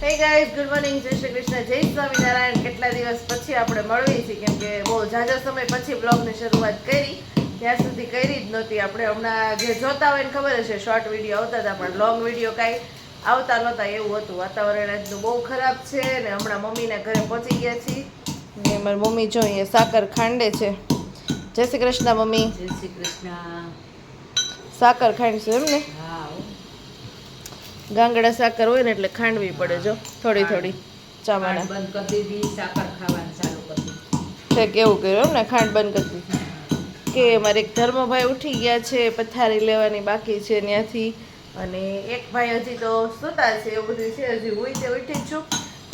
Hey guys good morning જય શ્રી કૃષ્ણ જય સ્વામિનારાયણ. કેટલા દિવસ પછી આપણે મળવી છીએ કેમ કે બહુ ઝાઝા સમય પછી બ્લોગની શરૂઆત કરી. ત્યાં સુધી કરી જ નહોતી. આપણે હમણાં જે જોતા હોય ને ખબર હશે શોર્ટ વીડિયો આવતા હતા પણ લોંગ વીડિયો કાંઈ આવતા નહોતા એવું હતું. વાતાવરણ આજનું બહુ ખરાબ છે ને હમણાં મમ્મીના ઘરે પહોંચી ગયા છીએ. ને મારી મમ્મી જો અહીંયા સાકર ખાંડે છે. જય શ્રી કૃષ્ણ મમ્મી. જય શ્રી કૃષ્ણ. સાકર ખાંડશું એમ ને. ગાંગડા સાકર હોય ને એટલે ખાંડવી પડે જો થોડી થોડી ચામાના બંધ કરી દીધી સાકર ખાવાનું ચાલુ કરી છે કેવું કર્યું એમ ને ખાંડ બંધ કરી દીધી. કે મારે એક ધર્મભાઈ ઉઠી ગયા છે પથારી લેવાની બાકી છે ત્યાંથી. અને એક ભાઈ હજી તો સુતા છે એવું બધું છે હજી હું તે ઉઠી છું.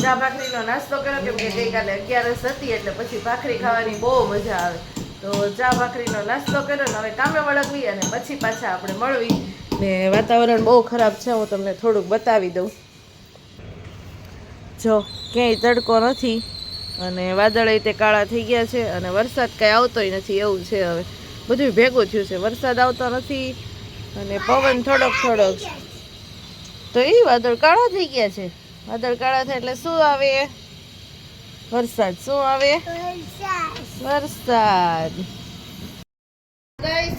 ચા ભાખરીનો નાસ્તો કર્યો કેમ કે ગઈકાલે અગિયારસ હતી એટલે પછી ભાખરી ખાવાની બહુ મજા આવે. તો ચા ભાખરીનો નાસ્તો કર્યો ને હવે કામે વળગવી અને પછી પાછા આપણે મળવી. ને વાતાવરણ બહુ ખરાબ છે, હું તમને થોડુંક બતાવી દઉં. જો, ક્યાંય તડકો નથી અને વાદળે તે કાળા થઈ ગયા છે અને વરસાદ કાંઈ આવતોય નથી, એવું છે હવે. બધું ભેગું થયું છે, વરસાદ આવતો નથી અને પવન થોડોક થોડોક. તો એ વાદળ કાળા થઈ ગયા છે. વાદળ કાળા થાય એટલે શું આવે? વરસાદ શું આવે? વરસાદ.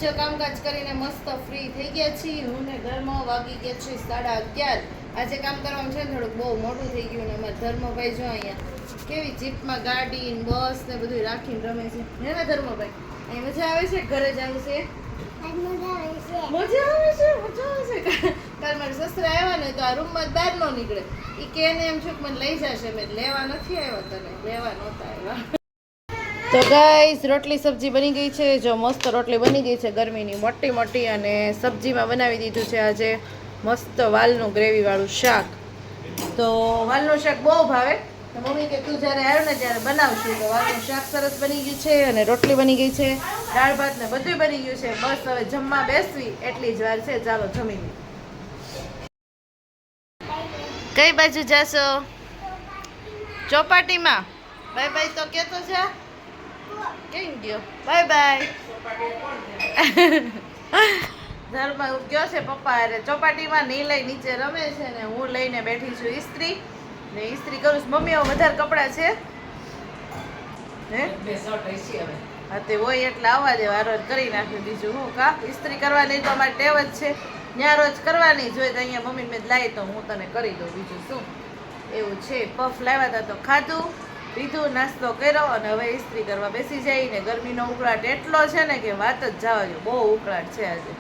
ગાઈસ કામકાજ કરીને મસ્ત ફ્રી થઈ ગયા છીએ. હું ને ઘરમાં વાગી ગયા છે સાડા અગિયાર. આજે કામ કરવાનું છે ને થોડુંક બહુ મોટું થઈ ગયું ને અમારા ધર્મભાઈ જો અહીંયા કેવી જીપમાં ગાડી બસ ને બધું રાખીને રમે છે. હે ને ધર્મભાઈ? અહીં મજા આવે છે? ઘરે જવું છે? મજા આવે છે. મજા આવે છે? કાલ મારા સસરા આવ્યા ને તો આ રૂમમાં બહાર ન નીકળે. એ કે એમ છું કે મને લઈ જશે. મેં લેવા નથી આવ્યા તને? લેવા નહોતા આવ્યા. તો ગાઈસ રોટલી સબ્જી બની ગઈ છે. જો મસ્ત રોટલી બની ગઈ છે ગરમીની, મોટી મોટી, અને સબ્જીમાં બનાવી દીધું છે આજે મસ્ત વાલનું ગ્રેવીવાળું શાક. તો વાલનું શાક બહુ ભાવે. મમ્મી કે તું જ્યારે આવ્યો ને ત્યારે બનાવશું. તો વાલનું શાક સરસ બની ગયું છે, અને રોટલી બની ગઈ છે. દાળ ભાત ને બધું બની ગયું છે. બસ હવે જમવા બેસવી એટલી જ વાર છે. ચાલો જમી. કઈ બાજુ જાશો? ચોપાટીમાં? બાય બાય તો કેતો છે. કેમ ગયો બાય બાય ધર્મ ગયો છે પપ્પા અરે ચોપાટીમાં નહીં લઈ નીચે રમે છે ને હું લઈને બેઠી છું ઇસ્ત્રી ને ઇસ્ત્રી કરું છું. મમ્મી હવે વધારે કપડાં છે? હા? તે હોય એટલે આવવા દે વારો કરી નાખ્યું બીજું હું કા? ઇસ્ત્રી કરવાની તો અમારી ટેવ જ છે. ત્યાં રોજ કરવાની જોઈએ તો અહીંયા મમ્મી મેં લાવી તો હું તને કરી દઉં બીજું શું? એવું છે. પફ લાવ્યા હતા તો ખાધું. પીધું નાસ્તો કર્યો અને હવે ઇસ્ત્રી કરવા બેસી જાય ને ગરમીનો ઉકળાટ એટલો છે ને કે વાત જ જવા જો બહુ ઉકળાટ છે આજે.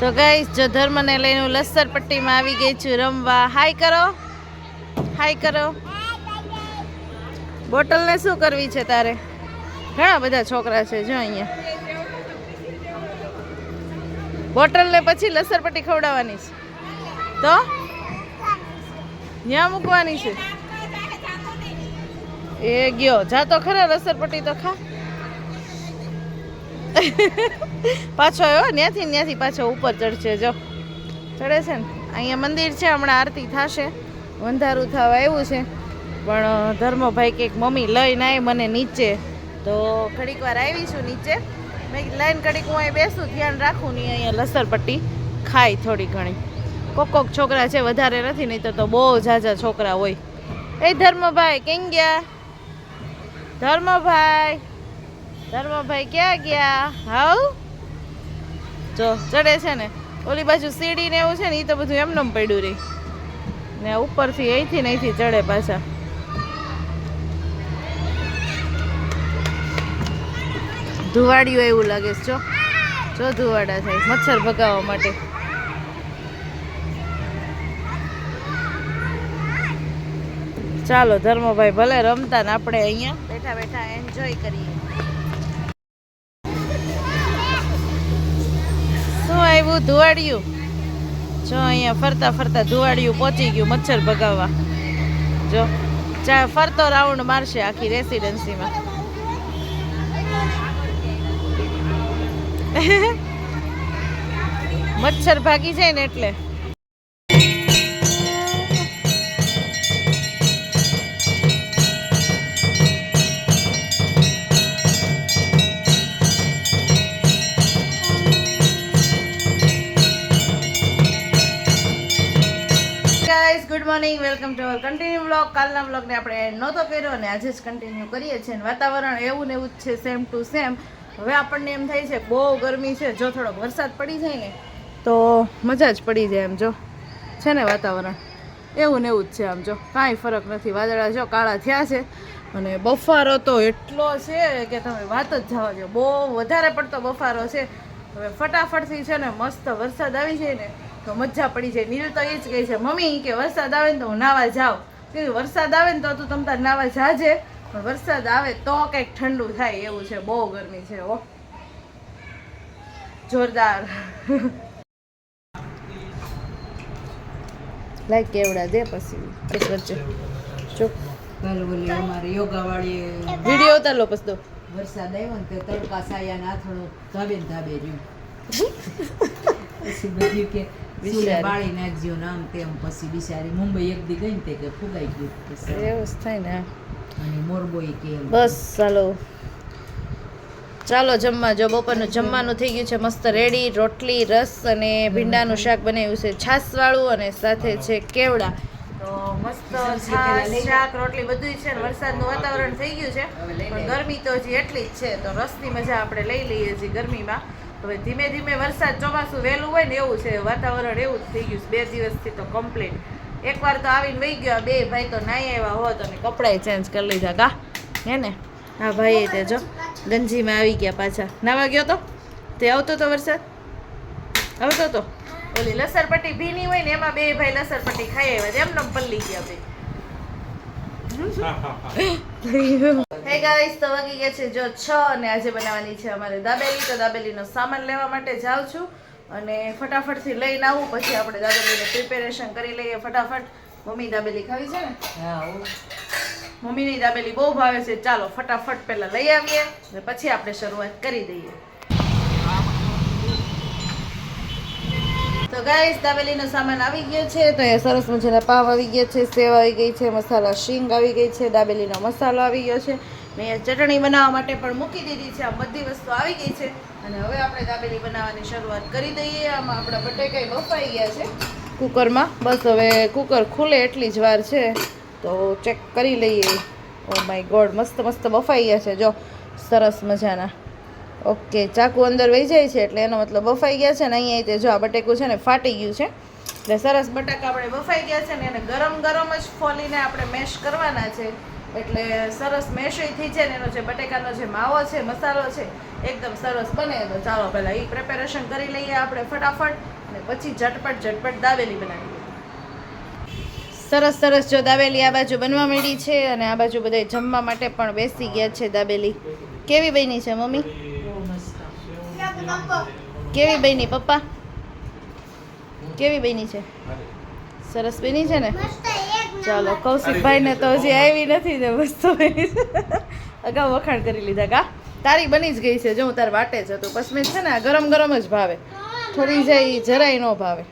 તો ગાઈસ જો ધર્મને લઈને હું લસ્સર પટ્ટીમાં આવી ગઈ છું રમવા. હાય કરો. હાય કરો. બોટલને શું કરવી છે તારે? ઘણા બધા છોકરા છે, જો અહીંયા. બોટલને પછી લસરપટ્ટી ખવડાવવાની છે. તો? ત્યાં મૂકવાની છે. એ ગયો. જા તો ખરા લસરપટ્ટી તો ખા. પાછો આવ્યો ત્યાંથી ત્યાંથી પાછો ઉપર ચડશે, જો. ચડે છે ને? અહીંયા મંદિર છે, હમણાં આરતી થશે. વંધારું થવા આવ્યું છે. પણ ધર્મભાઈ કંઈક મમ્મી લઈને આવી મને નીચે. તો ઘડીક વાર આવીશું નીચે. મેં લાઈન ઘડીક હું અહીં બેસું, ધ્યાન રાખું નહીં અહીંયા લસરપટ્ટી ખાય થોડી ઘણી. કોક કોક છોકરા છે, વધારે નથી, નહીં તો બહુ ઝાઝા છોકરા હોય. એ ધર્મભાઈ, કેમ ગયા? ધર્મભાઈ. ધર્મભાઈ ક્યાં ગયા? હાઉ? જો, ચડે છે ને. ઓલી બાજુ સીડી ને એવું છે ને એ તો બધું એમનેમ પડ્યું રહી ને ઉપરથી અહીંથી ને અહીંથી ચડે પાછા. ધુવાડિયું એવું લાગે છે, જો. જો ધુવાડા થાય, મચ્છર ભગાવવા માટે. ચાલો ધર્મભાઈ ભલે રમતા ને આપણે અહીંયા. બેઠા બેઠા એન્જોય કરીએ. શું આવ્યું ધુવાડિયું? જો અહીંયા ફરતા ફરતા ધુવાડિયું પહોંચી ગયું મચ્છર ભગાવવા. જો, ચા ફરતો રાઉન્ડ મારશે આખી રેસિડેન્સીમાં મચ્છર ભાગી જાય ને એટલે. Guys good morning welcome to our continue blog કાલના બ્લોગને આપણે નહોતો કર્યો અને આજે જ કન્ટિન્યુ કરીએ છીએ અને વાતાવરણ એવું ને એવું જ છે સેમ ટુ સેમ હવે આપણને એમ થાય છે, બહુ ગરમી છે. જો થોડોક વરસાદ પડી જાય ને, તો મજા જ પડી જાય એમ જો. છે ને વાતાવરણ? એવું ને એવું જ છે આમ જો. કાંઈ ફરક નથી. વાદળા જો કાળા થયા છે અને બફારો તો એટલો છે કે તમે વાત જ જવા દો બહુ વધારે પડતો બફારો છે. હવે ફટાફટથી છે ને મસ્ત વરસાદ આવી જાય ને તો મજા પડી જાય. નીલ તો એ જ કહે છે મમ્મી કે વરસાદ આવે ને તો હું નાવા જાઉં. કે વરસાદ આવે ને તો તું તમ તાર નાવા જાજે પણ વરસાદ આવે તો કંઈક ઠંડુ થાય એવું છે બહુ ગરમી છે ઓ જોરદાર. લાઈક કેવડા દે પછી. એક વચ્ચે. ચૂપ. કાલ ઓલી અમારે યોગાવાળી વીડિયો ઉતાર લો પછી દો વરસાદ આવ્યો ને તે તડકા સાયા નાથણું ધાબે ને ધાબે રહ્યું. પછી બધું કે બાળી નાખજો ને આમ તેમ પછી બિચારી મુંબઈ એક દી ગઈ ને તે કે ફુગાઈ ગયું એવું જ થાય ને. અને મોરબોઈ કે બસ ચાલો. ચાલો જમવા. જો બપોરનું જમવાનું થઈ ગયું છે મસ્ત રેડી રોટલી રસ અને ભીંડાનું શાક બનાવ્યું છે છાશવાળું અને સાથે છે કેવડા. તો મસ્ત છાશ શાક રોટલી બધું છે ને વરસાદનું વાતાવરણ થઈ ગયું છે. પણ ગરમી તો હજી એટલી જ છે. તો રસની મજા આપણે લઈ લઈએ છીએ ગરમીમાં. હવે ધીમે ધીમે વરસાદ ચોમાસું વહેલું હોય ને એવું છે વાતાવરણ એવું જ થઈ ગયું છે. બે દિવસથી તો કમ્પ્લીટ એકવાર તો આવીને વહી ગયો બે ભાઈ તો નાઈ આવ્યા હોત અને કપડાય ચેન્જ કરી લીધા. કા હે ને? હા ભાઈ તે જો ગંજીમાં આવી ગયા પાછા. નાવા ગયો તો? તે આવતો તો વરસાદ? આવતો તો? ઓલી લસરપટ્ટી ભીની હોય ને એમાં બે ભાઈ લસરપટ્ટી ખાઈ આવ્યા એમને પલ્લી ગયા બે. હે ગાઈસ તો વાગી ગયા છે જો છ અને આજે બનાવવાની છે અમારે દાબેલી. તો દાબેલીનો સામાન લેવા માટે જાઉં છું અને ફટાફટથી લઈને આવું. પછી આપણે દાબેલીને પ્રિપેરેશન કરી લઈએ ફટાફટ. મમ્મી દાબેલી ખાવી છે ને. મમ્મીની દાબેલી બહુ ભાવે છે. ચાલો ફટાફટ પહેલાં લઈ આવીએ અને પછી આપણે શરૂઆત કરી દઈએ. તો ગાઈસ દાબેલીનો સામાન આવી ગયો છે, તો એ સરસ મજાના પાવ આવી ગયા છે, સેવ આવી ગઈ છે, મસાલા શીંગ આવી ગઈ છે, દાબેલીનો મસાલો આવી ગયો છે. મેં ચટણી બનાવવા માટે પણ મૂકી દીધી છે આ બધી વસ્તુ આવી ગઈ છે. અને હવે આપણે દાબેલી બનાવવાની શરૂઆત કરી દઈએ. આમાં આપણા બટેકાઈ બફાઈ ગયા છે કુકરમાં. બસ હવે કુકર ખુલે એટલી જ વાર છે, તો ચેક કરી લઈએ. ઓ માય ગોડ મસ્ત મસ્ત બફાઈ ગયા છે. જો, સરસ મજાના. ઓકે, ચાકુ અંદર વહી જાય છે એટલે એનો મતલબ બફાઈ ગયા છે ને અહીંયા તે જો આ બટેકું છે ને ફાટી ગયું છે. એટલે સરસ બટાકા આપણે બફાઈ ગયા છે ને એને ગરમ ગરમ જ ફોલીને આપણે મેશ કરવાના છે. એટલે સરસ મેશોય થઈ છે ને એનો જે બટેકાનો જે માવો છે, મસાલો છે, એકદમ સરસ બને. તો ચાલો પહેલાં એ પ્રિપેરેશન કરી લઈએ આપણે ફટાફટ અને પછી ઝટપટ ઝટપટ દાવેલી બનાવી સરસ સરસ જો દાબેલી આ બાજુ બનવા મળી છે અને આ બાજુ બધા જમવા માટે પણ બેસી ગયા છે દાબેલી. કેવી બની છે, મમ્મી? કેવી બની પપ્પા? કેવી બની છે? સરસ બની છે ને? ચાલો કૌશિકભાઈ ને તો હજી આવી નથી ને વસ્તુ બની છે. અગાઉ વખાણ કરી લીધા કા? તારી બની જ ગઈ છે જો હું તાર વાટે છે તો પછી છે ને ગરમ ગરમ જ ભાવે. થોડી જાય જરાય ન ભાવે.